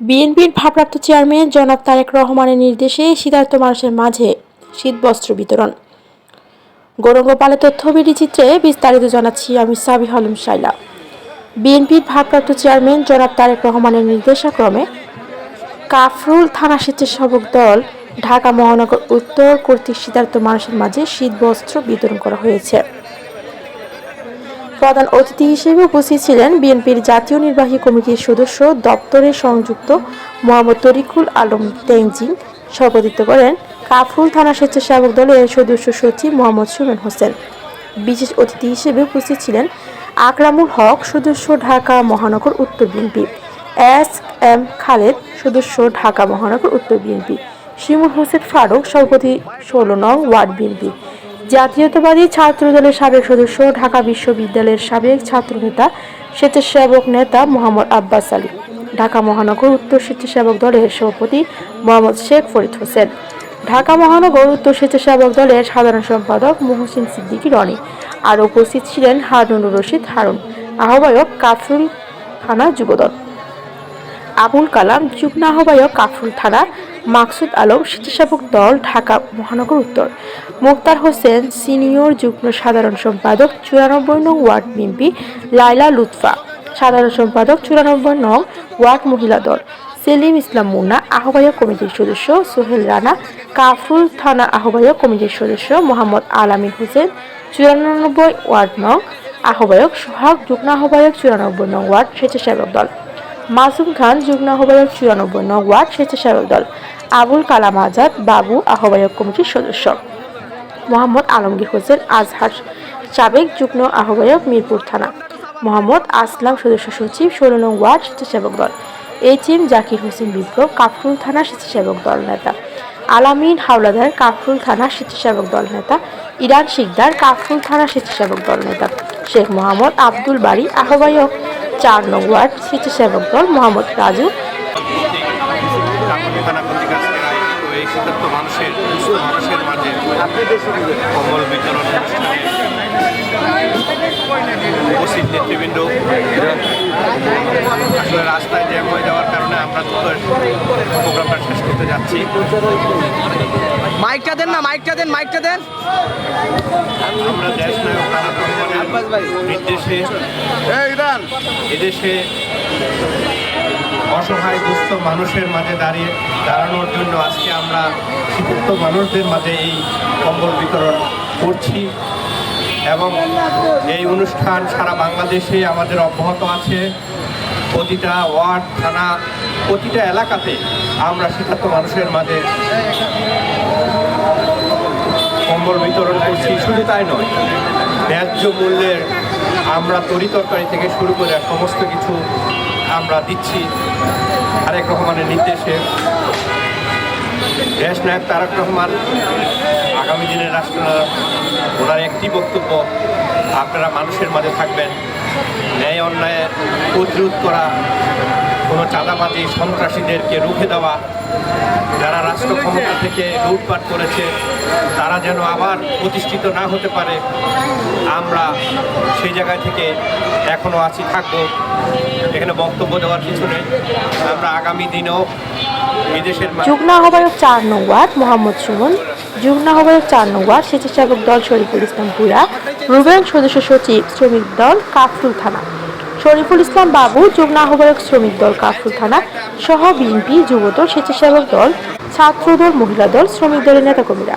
বিএনপির ভারপ্রাপ্ত চেয়ারম্যান জনাব তারেক রহমানের নির্দেশে শীতার্ত মানুষের মাঝে শীতবস্ত্র বিতরণ। গৌরঙ্গপালে তথ্য চিত্রে বিস্তারিত জানাচ্ছি আমি সাবি হলম শাইলা বিএনপির ভারপ্রাপ্ত চেয়ারম্যান জনাব তারেক রহমানের নির্দেশাক্রমে কাফরুল থানা স্বেচ্ছাসেবক দল ঢাকা মহানগর উত্তর কর্তৃক শীতার্ত মানুষের মাঝে শীতবস্ত্র বিতরণ করা হয়েছে। প্রধান অতিথি হিসেবে উপস্থিত ছিলেন বিএনপির জাতীয় নির্বাহী কমিটির সদস্য দপ্তরের সংযুক্ত মোহাম্মদ তরিকুল আলম তেনজিং। সভাপতিত্ব করেন কাফরুল থানা স্বেচ্ছাসেবক দলের সদস্য সচিব মোহাম্মদ সুমেন হোসেন। বিশেষ অতিথি হিসেবে উপস্থিত ছিলেন আকরামুল হক, সদস্য ঢাকা মহানগর উত্তর বিএনপি। এস এম খালেদ, সদস্য ঢাকা মহানগর উত্তর বিএনপি। শিমুল হোসেন ফারুক, সভাপতি ষোলো নং ওয়ার্ড বিএনপি। জাতীয়তাবাদী ছাত্র দলের সাবেক সদস্য, ঢাকা বিশ্ববিদ্যালয়ের সাবেক ছাত্রনেতা, স্বেচ্ছাসেবক নেতা মোহাম্মদ আব্বাস আলী, ঢাকা মহানগর উত্তর স্বেচ্ছাসেবক দলের সভাপতি মোহাম্মদ শেখ ফরিদ হোসেন, ঢাকা মহানগর উত্তর স্বেচ্ছাসেবক দলের সাধারণ সম্পাদক মুহসিন সিদ্দিকী রনি, আর উপস্থিত ছিলেন হারুনুর রশিদ হারুন, আহ্বায়ক কাফরুল থানা যুবদল। আবুল কালাম, যুগ্ম আহ্বায়ক কাফরুল থানা মাকসুদ আলম স্বেচ্ছাসেবক দল ঢাকা মহানগর উত্তর। মোক্তার হোসেন সিনিয়র যুগ্ম সাধারণ সম্পাদক চুরানব্বই নং ওয়ার্ড বিএনপি লাইলা লুৎফা। সাধারণ সম্পাদক চুরানব্বই নং ওয়ার্ড মহিলা দল। সেলিম ইসলাম মুন্না, আহ্বায়ক কমিটির সদস্য সোহেল রানা, কাফরুল থানা আহ্বায়ক কমিটির সদস্য মোহাম্মদ আলামিন হোসেন, চুরানব্বই ওয়ার্ড নং আহ্বায়ক সোহাগ, যুগ্ম আহ্বায়ক চুরানব্বই নং ওয়ার্ড স্বেচ্ছাসেবক দল। মাসুম খান, যুগ্ম আহ্বায়ক চুরানব্বই নং ওয়ার্ড স্বেচ্ছাসেবক দল। আবুল কালাম আজাদ বাবু আহ্বায়ক কমিটির সদস্য। মোহাম্মদ আলমগীর হোসেন আজহার সাবেক যুগ্ম আহ্বায়ক মিরপুর থানা। মোহাম্মদ আসলাম সদস্য সচিব ষোলো নং ওয়ার্ড স্বেচ্ছাসেবক দল। এইচ এম জাকির হোসেন বিপ্লব কাফরুল থানা স্বেচ্ছাসেবক দল নেতা। আলামিন হাওলাদার কাফরুল থানা স্বেচ্ছাসেবক দল নেতা। ইরান শিকদার কাফরুল থানা স্বেচ্ছাসেবক দল নেতা। শেখ মোহাম্মদ আব্দুল বাড়ি আহ্বায়ক চার নং ওয়ার্ড স্বেচ্ছাসেবক দল মোহাম্মদ রাজু মানুষের মানুষের মাঝে কম্বল বিতরণ উপস্থিত নেতৃবৃন্দ আসলে রাস্তায় জ্যাম হয়ে যাওয়ার কারণে আমরা প্রোগ্রামটা শেষ করতে যাচ্ছি। মাইকটা দেন না মাইকটা দেন মাইকটা দেন। আমরা দেশ নায়ক নির্দেশে এদেশে অসহায়, দুস্থ মানুষের মাঝে দাঁড়িয়ে দাঁড়ানোর জন্য আজকে আমরা শীতার্থ মানুষদের মাঝে এই কম্বল বিতরণ করছি। এবং এই অনুষ্ঠান সারা বাংলাদেশে আমাদের অব্যাহত আছে। প্রতিটা ওয়ার্ড, থানা, প্রতিটা এলাকাতে আমরা শীতার্থ মানুষের মাঝে কম্বল বিতরণ করছি। শুধু তাই নয়, ন্যায্য মূল্যের আমরা তরি তরকারি থেকে শুরু করে সমস্ত কিছু আমরা দিচ্ছি আরেক রহমানের নির্দেশে। দেশ নায়ক তারক রহমান, আগামী দিনের রাষ্ট্রনায়ক ওনার একটি বক্তব্য, আপনারা মানুষের মাঝে থাকবেন। ন্যায় অন্যায় প্রতিরোধ করা, কোনো চাঁদাবাজি সন্ত্রাসীদেরকে রুখে দেওয়া যারা রাষ্ট্র ক্ষমতা থেকে লুটপাট করেছে, তারা যেন আবার প্রতিষ্ঠিত না হতে পারে। আমরা সেই জায়গায় থেকে এখনও আছি, থাকব। এখানে বক্তব্য দেওয়ার কিছু নেই। আমরা আগামী দিনেও বিদেশের যুগ্ম আহ্বায়ক চার নং মোহাম্মদ সুমন। যুগ্ম আহ্বায়ক চার নং স্বেচ্ছাসেবক দল শরীফুল ইসলাম ভুয়া রুবেল সদস্য সচিব শ্রমিক দল কাফরুল থানা। শরীফুল ইসলাম বাবু, যুগ্ম আহ্বায়ক শ্রমিক দল কাফরুল থানা সহ বিএনপি যুবদল, স্বেচ্ছাসেবক দল, ছাত্রদল, মহিলা দল, শ্রমিক দলের নেতাকর্মীরা।